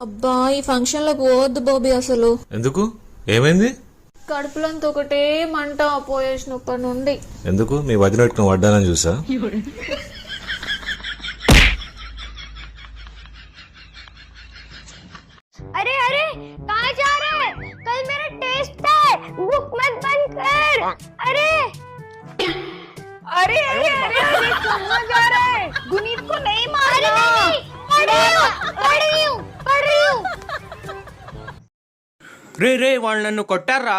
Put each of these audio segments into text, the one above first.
అబ్బా ఈ ఫంక్షన్ లోకి పోవద్దు బాబీ అసలు ఎందుకు ఏమైంది కడుపులంతా ఒకటే మంట పోయేసినప్పటి నుండి ఎందుకు మీ వదిన పెట్టుకుని వడ్డానని చూసా अरे अरे कहाँ जा रहा है कल मेरा टेस्ट है बुक मत बंद कर अरे अरे अरे अरे अरे कहाँ जा रहा है गुनीत को नहीं मारना अरे नहीं पढ़ रही हूँ రే రే వాళ్ళు నన్ను కొట్టారా?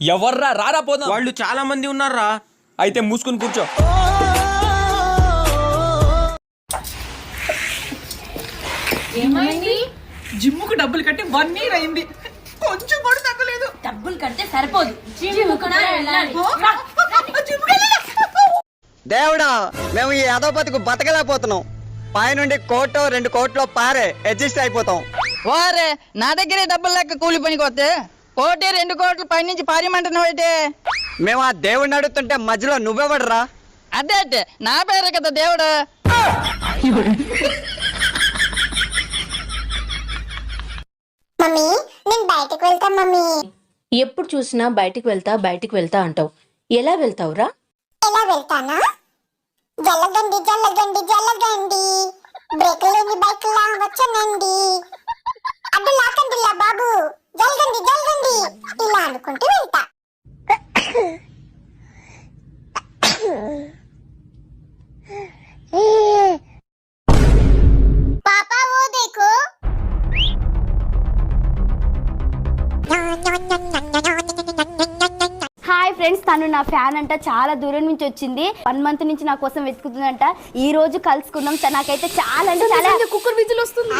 ఎవర్రా? రారా పోదాం. వాళ్ళు చాలా మంది ఉన్నారా? అయితే మూసుకుని కూర్చో. జిమ్ముకు డబ్బులు కట్టి వన్ ఇయర్ అయింది. కొంచెం కూడా తగ్గలేదు. డబ్బులు కడితే సరిపోదు. దేవుడా మేము ఈ అధోపతికి బతకలేకపోతున్నాం. పైనుండి కోటో రెండు కోట్లో పారే అడ్జస్ట్ అయిపోతాం. వారే నా దగ్గరే డబ్బులు లెక్క కూలి పనికి వస్తే కోటి రెండు కోట్ల పైనుంచి పారిమంటున్నావు అయితే మేము ఆ దేవుడిని అడుగుతుంటే మధ్యలో నువ్వెవడరా? అదే అదే నా పేరే కదా దేవుడు. మమ్మీ నేను బయటకు వెళ్తా మమ్మీ. ఎప్పుడు చూసినా బయటికి వెళ్తా బయటికి వెళ్తా అంటావు. ఎలా వెళ్తావురా? ఎలా వెళ్తానా? జల్లగండి జల్లగండి జల్లగండి. బ్రేక్ లేని బైక్ లా వచ్చనండి. ఇలా అనుకుంటూ వెళ్తా. పాపా ఓ देखो హాయ్ ఫ్రెండ్స్ తను నా ఫ్యాన్ అంట చాలా దూరం నుంచి వచ్చింది. వన్ మంత్ నుంచి నా కోసం వెతుకుతుందంట. ఈ రోజు కలుసుకున్నాం తను నాకైతే చాలా అంటే చాలా కుక్కర్ విజులు వస్తుంది.